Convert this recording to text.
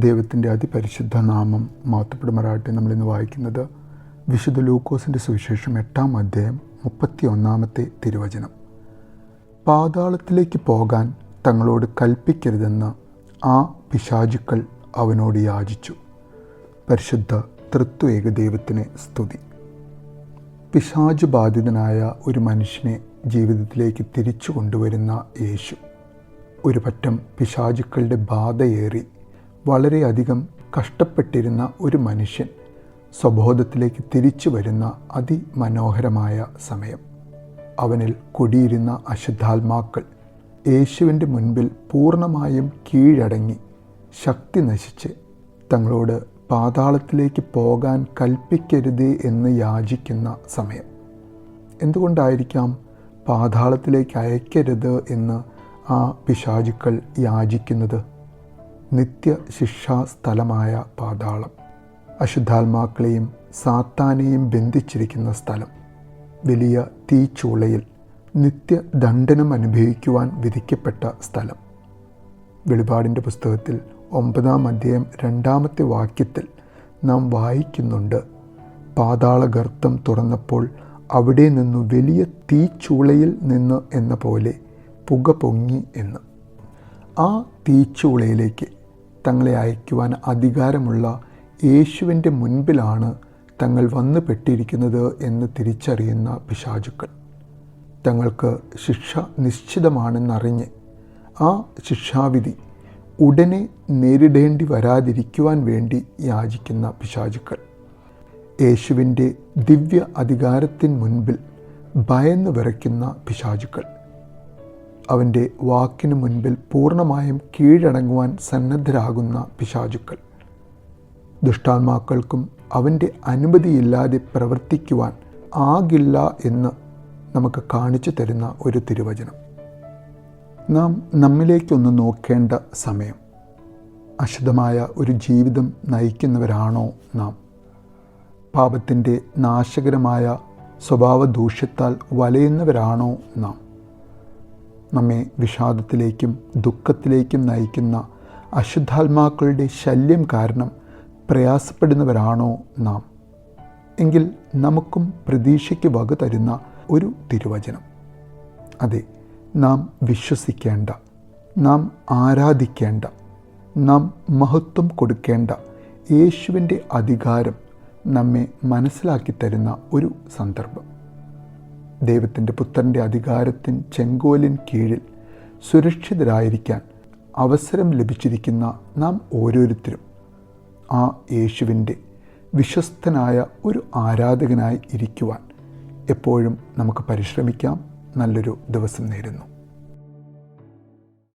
ദൈവത്തിന്റെ അതിപരിശുദ്ധ നാമം മാത്തപ്പെടുമാറാട്ടെ നമ്മളിന്ന് വായിക്കുന്നത് വിശുദ്ധ ലൂക്കോസിന്റെ സുവിശേഷം എട്ടാം അധ്യായം മുപ്പത്തി ഒന്നാമത്തെ തിരുവചനം. പാതാളത്തിലേക്ക് പോകാൻ തങ്ങളോട് കൽപ്പിക്കരുതെന്ന് ആ പിശാചുക്കൾ അവനോട് യാചിച്ചു. പരിശുദ്ധ തൃത്വേക ദൈവത്തിന് സ്തുതി. പിശാചു ബാധിതനായ ഒരു മനുഷ്യനെ ജീവിതത്തിലേക്ക് തിരിച്ചു കൊണ്ടുവരുന്ന യേശു. ഒരു പറ്റം പിശാചുക്കളുടെ ബാധയേറി വളരെയധികം കഷ്ടപ്പെട്ടിരുന്ന ഒരു മനുഷ്യൻ സ്വബോധത്തിലേക്ക് തിരിച്ചു വരുന്ന അതിമനോഹരമായ സമയം. അവനിൽ കുടിയിരുന്ന അശുദ്ധാത്മാക്കൾ യേശുവിന്റെ മുൻപിൽ പൂർണമായും കീഴടങ്ങി ശക്തി നശിച്ച് തങ്ങളോട് പാതാളത്തിലേക്ക് പോകാൻ കൽപ്പിക്കരുതേ എന്ന് യാചിക്കുന്ന സമയം. എന്തുകൊണ്ടായിരിക്കാം പാതാളത്തിലേക്ക് അയക്കരുത് എന്ന് ആ പിശാചുക്കൾ യാചിക്കുന്നത്? നിത്യശിക്ഷാ സ്ഥലമായ പാതാളം. അശുദ്ധാത്മാക്കളെയും സാത്താനെയും ബന്ധിച്ചിരിക്കുന്ന സ്ഥലം. വലിയ തീച്ചൂളയിൽ നിത്യദണ്ഡനം അനുഭവിക്കുവാൻ വിധിക്കപ്പെട്ട സ്ഥലം. വെളിപാടിന്റെ പുസ്തകത്തിൽ ഒമ്പതാം അധ്യായം രണ്ടാമത്തെ വാക്യത്തിൽ നാം വായിക്കുന്നുണ്ട് പാതാളഗർത്തം തുറന്നപ്പോൾ അവിടെ നിന്നു വലിയ തീച്ചൂളയിൽ നിന്ന് എന്ന പോലെ പുക പൊങ്ങി എന്ന്. ആ തീച്ചൂളയിലേക്ക് തങ്ങളെ അയക്കുവാൻ അധികാരമുള്ള യേശുവിന്റെ മുൻപിലാണ് തങ്ങൾ വന്നു പെട്ടിരിക്കുന്നത് എന്ന് തിരിച്ചറിയുന്ന പിശാചുക്കൾ. തങ്ങൾക്ക് ശിക്ഷ നിശ്ചിതമാണെന്നറിഞ്ഞ് ആ ശിക്ഷാവിധി ഉടനെ നേരിടേണ്ടി വരാതിരിക്കുവാൻ വേണ്ടി യാചിക്കുന്ന പിശാചുക്കൾ. യേശുവിന്റെ ദിവ്യ അധികാരത്തിന് മുൻപിൽ ഭയന്ന് വിറയ്ക്കുന്ന പിശാചുക്കൾ. അവന്റെ വാക്കിനു മുൻപിൽ പൂർണമായും കീഴടങ്ങുവാൻ സന്നദ്ധരാകുന്ന പിശാചുക്കൾ. ദുഷ്ടാത്മാക്കൾക്കും അവന്റെ അനുമതിയില്ലാതെ പ്രവർത്തിക്കുവാൻ ആകില്ല എന്ന് നമുക്ക് കാണിച്ചു തരുന്ന ഒരു തിരുവചനം. നാം നമ്മിലേക്കൊന്ന് നോക്കേണ്ട സമയം. അശുദ്ധമായ ഒരു ജീവിതം നയിക്കുന്നവരാണോ നാം? പാപത്തിന്റെ നാശകരമായ സ്വഭാവദൂഷ്യത്താൽ വലയുന്നവരാണോ നാം? നമ്മെ വിഷാദത്തിലേക്കും ദുഃഖത്തിലേക്കും നയിക്കുന്ന അശുദ്ധാത്മാക്കളുടെ ശല്യം കാരണം പ്രയാസപ്പെടുന്നവരാണോ നാം? എങ്കിൽ നമുക്കും പ്രതീക്ഷയ്ക്ക് വക തരുന്ന ഒരു തിരുവചനം. അതെ നാം വിശ്വസിക്കേണ്ട നാം ആരാധിക്കേണ്ട നാം മഹത്വം കൊടുക്കേണ്ട യേശുവിന്റെ അധികാരം നമ്മെ മനസ്സിലാക്കി തരുന്ന ഒരു സന്ദർഭം. ദൈവത്തിന്റെ പുത്രന്റെ അധികാരത്തിൻ ചെങ്കോലിൻ കീഴിൽ സുരക്ഷിതരായിരിക്കാൻ അവസരം ലഭിച്ചിരിക്കുന്ന നാം ഓരോരുത്തരും. ആ യേശുവിന്റെ വിശ്വസ്തനായ ഒരു ആരാധകനായി ഇരിക്കുവാൻ എപ്പോഴും നമുക്ക് പരിശ്രമിക്കാം. നല്ലൊരു ദിവസം നേരുന്നു.